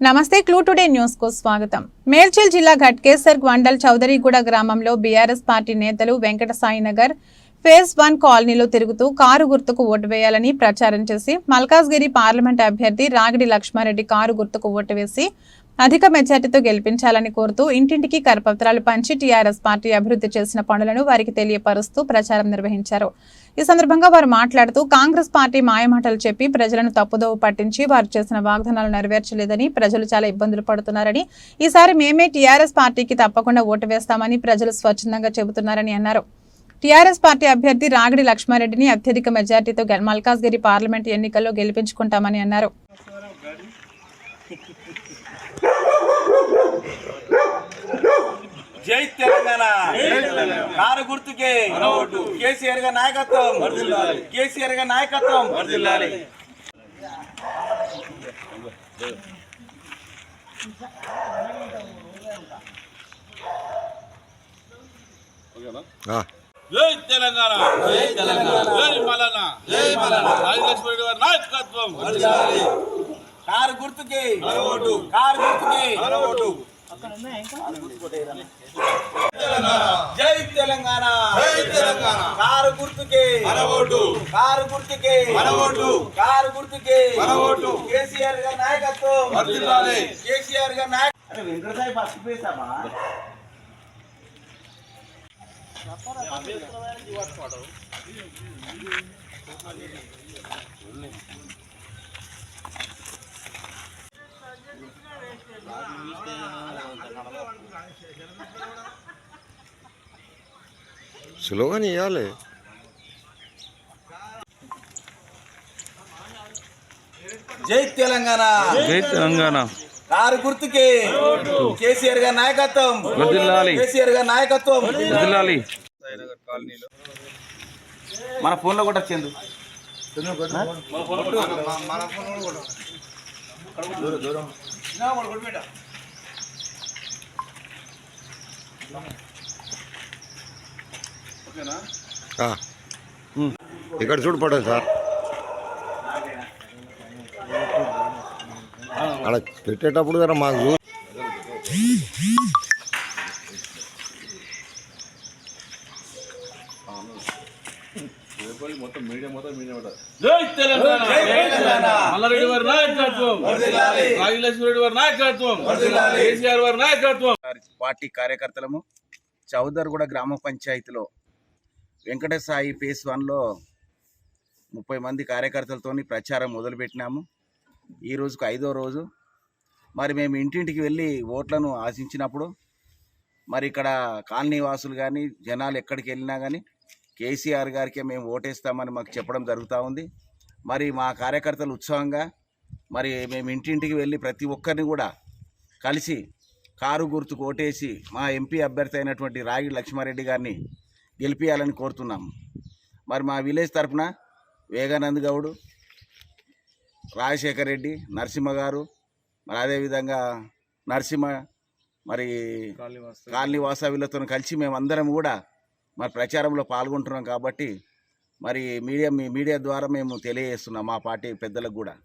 నమస్తే clue today న్యూస్కు స్వాగతం. మేడ్చల్ జిల్లా ఘట్కేసర్ గ్వండల్ చౌదరిగూడ గ్రామంలో బీఆర్ఎస్ పార్టీ నేతలు వెంకట సాయినగర్ ఫేజ్ వన్ కాలనీలో తిరుగుతూ కారు గుర్తుకు ఓటు వేయాలని ప్రచారం చేసి మల్కాజ్గిరి పార్లమెంట్ అభ్యర్థి రాగిడి లక్ష్మారెడ్డి కారు గుర్తుకు ఓటు వేసి అధిక మెజార్టీతో గెలిపించాలని కోరుతూ ఇంటింటికి కరపత్రాలు పంచి టీఆర్ఎస్ పార్టీ అభివృద్ధి చేసిన పనులను వారికి తెలియపరుస్తూ ప్రచారం నిర్వహించారు. ఈ సందర్భంగా వారు మాట్లాడుతూ కాంగ్రెస్ పార్టీ మాయమాటలు చెప్పి ప్రజలను తప్పుదోవ పట్టించి వారు చేసిన వాగ్దానాలు నెరవేర్చలేదని ప్రజలు చాలా ఇబ్బందులు పడుతున్నారని ఈసారి మేమే టీఆర్ఎస్ పార్టీకి తప్పకుండా ఓటు వేస్తామని ప్రజలు స్వచ్ఛందంగా చెబుతున్నారని అన్నారు. టీఆర్ఎస్ పార్టీ అభ్యర్థి రాగిడి లక్ష్మారెడ్డిని అత్యధిక మెజార్టీతో మల్కాజ్గిరి పార్లమెంట్ ఎన్నికల్లో గెలిపించుకుంటామని అన్నారు. జై తెలంగాణ. కారు గుర్తుకే. కేసీఆర్గా నాయకత్వం. కేసీఆర్గా నాయకత్వం. జై తెలంగాణ. జై తెలంగాణ. జై మలన జై మలన రాజలక్ష్మి గారి నాయకత్వం. కారు గుర్తుకే. కారు గుర్తుకే. జై తెలంగాణ. జై తెలంగాణ. కారు గుర్తుకే. కారు గుర్తుకే. కారు గుర్తుకే. కేసీఆర్గా నాయకత్వం. కేసీఆర్గా నాయక అరే వెంకటసాయి ఫస్ట్ పేసామా సులువుగానే ఇవ్వాలి జై తెలంగాణ. జై తెలంగాణ. కారు గుర్తుకే. కేసీఆర్ గారి నాయకత్వం. కేసీఆర్ గారి నాయకత్వం. వదిలాలి. మన ఫోన్లో కూడా వచ్చింది. ఆ. ఇక్కడ చూడు పడదు సార్. అక్కడ పెట్టేటప్పుడు కదా మాకు చూ జై తెలంగాణ! మల్లారెడ్డి వారి నాయకత్వం! రాజలక్ష్మి రెడ్డి వారి నాయకత్వం! కేసీఆర్ వారి నాయకత్వం! పార్టీ కార్యకర్తలము చౌదర్గూడ గ్రామ పంచాయతీలో వెంకటసాయి ఫేస్ వన్లో ముప్పై మంది కార్యకర్తలతోని ప్రచారం మొదలుపెట్టినాము. ఈ రోజుకు ఐదో రోజు. మరి మేము ఇంటింటికి వెళ్ళి ఓట్లను ఆశించినప్పుడు మరి ఇక్కడ కాలనీ వాసులు కానీ జనాలు ఎక్కడికి వెళ్ళినా కానీ కేసీఆర్ గారికే మేము ఓటేస్తామని మాకు చెప్పడం జరుగుతూ ఉంది. మరి మా కార్యకర్తలు ఉత్సాహంగా మరి మేము ఇంటింటికి వెళ్ళి ప్రతి ఒక్కరిని కూడా కలిసి కారు గుర్తుకు ఓటేసి మా ఎంపీ అభ్యర్థి అయినటువంటి రాగి లక్ష్మారెడ్డి గారిని గెలిపించాలని కోరుతున్నాము. మరి మా విలేజ్ తరపున వేగానంద్ గౌడు రాజశేఖర్ రెడ్డి నరసింహ గారు మరి అదేవిధంగా నరసింహ మరి కాలనీ వాసవిలతో కలిసి మేమందరం కూడా మరి ప్రచారంలో పాల్గొంటున్నాం కాబట్టి మరి మీడియా మీ మీడియా ద్వారా మేము తెలియజేస్తున్నాం మా పార్టీ పెద్దలకు కూడా.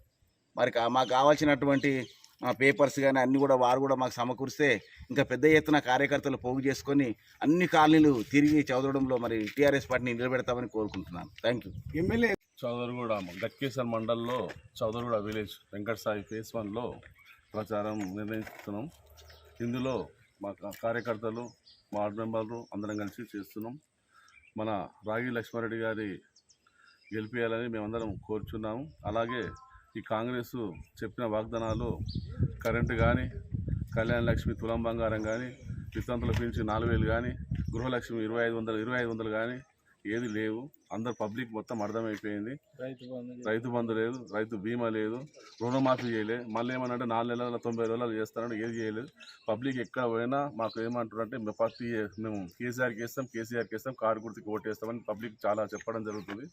మరి కా- మాకు కావాల్సినటువంటి పేపర్స్ కానీ అన్నీ కూడా వారు కూడా మాకు సమకూరిస్తే ఇంకా పెద్ద ఎత్తున కార్యకర్తలు పోగు చేసుకొని అన్ని కాలనీలు తిరిగి చదవడంలో మరి టీఆర్ఎస్ పార్టీని నిలబెడతామని కోరుకుంటున్నాను. Thank you MLA Chowdariguda Ghatkesar మండల్లో చౌదరిగూడ విలేజ్ వెంకట సాయి ఫేస్ వన్లో ప్రచారం నిర్ణయిస్తున్నాం. ఇందులో మా కార్యకర్తలు వార్డు మెంబర్లు అందరం కలిసి చేస్తున్నాం. మన రాగి లక్ష్మారెడ్డి గారి గెలిపించాలని మేమందరం కోరుచున్నాము. అలాగే ఈ కాంగ్రెస్ చెప్పిన వాగ్దానాలు కరెంటు కానీ కళ్యాణ లక్ష్మి తులం బంగారం కానీ వితంతుల పెంచి నాలుగు వేలు కానీ గృహలక్ష్మి ఇరవై ఐదు వందలు ఇరవై ఐదు వందలు కానీ ఏది లేవు. అందరు పబ్లిక్ మొత్తం అర్థమైపోయింది. రైతు బంధు లేదు. రైతు బీమా లేదు రుణమాఫీ చేయలేదు మళ్ళీ ఏమన్నా నాలుగు నెలల తొంభై రోజులు చేస్తారంటే ఏది చేయలేదు. పబ్లిక్ ఎక్కడ పోయినా మాకు ఏమంటారంటే మేము పార్టీ మేము కేసీఆర్కి వేస్తాం కేసీఆర్కి వేస్తాం కారు గుర్తుకి ఓటేస్తామని పబ్లిక్ చాలా చెప్పడం జరుగుతుంది.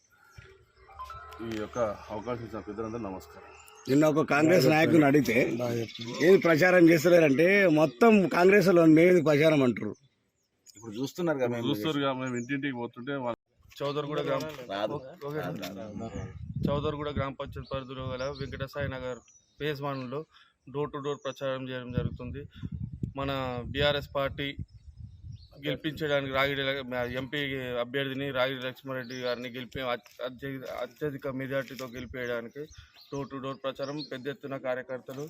ఈ యొక్క అవకాశం ఇచ్చిన పెద్దలందరూ నమస్కారం. నిన్న ఒక కాంగ్రెస్ నాయకుని అడిగితే ఏది ప్రచారం చేస్తలేరంటే మొత్తం కాంగ్రెస్లో మేము ప్రచారం అంటారు ఇప్పుడు చూస్తున్నారు కదా మేము చూస్తారు మేము ఇంటింటికి పోతుంటే చౌదర్గూడ గ్రామ. చౌదర్గూడ గ్రామ పంచాయతీ పరిధిలో గల వెంకటసాయి నగర్ ఫేజ్ వన్లో డోర్ టు డోర్ ప్రచారం చేయడం జరుగుతుంది. మన బీఆర్ఎస్ పార్టీ గెలిపించడానికి రాగిడి ఎంపీ అభ్యర్థిని రాగిడి లక్ష్మారెడ్డి గారిని గెలిపి అత్యధిక అత్యధిక మెజార్టీతో గెలిపేయడానికి డోర్ టు డోర్ ప్రచారం పెద్ద ఎత్తున కార్యకర్తలు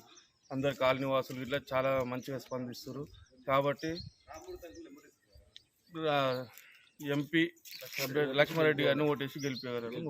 అందరు కాలనీ వాసులు ఇట్లా చాలా మంచిగా స్పందిస్తారు కాబట్టి ఎంపీ లక్ష్మారెడ్డి గారిని ఓటేసి గెలిపేయగలరు.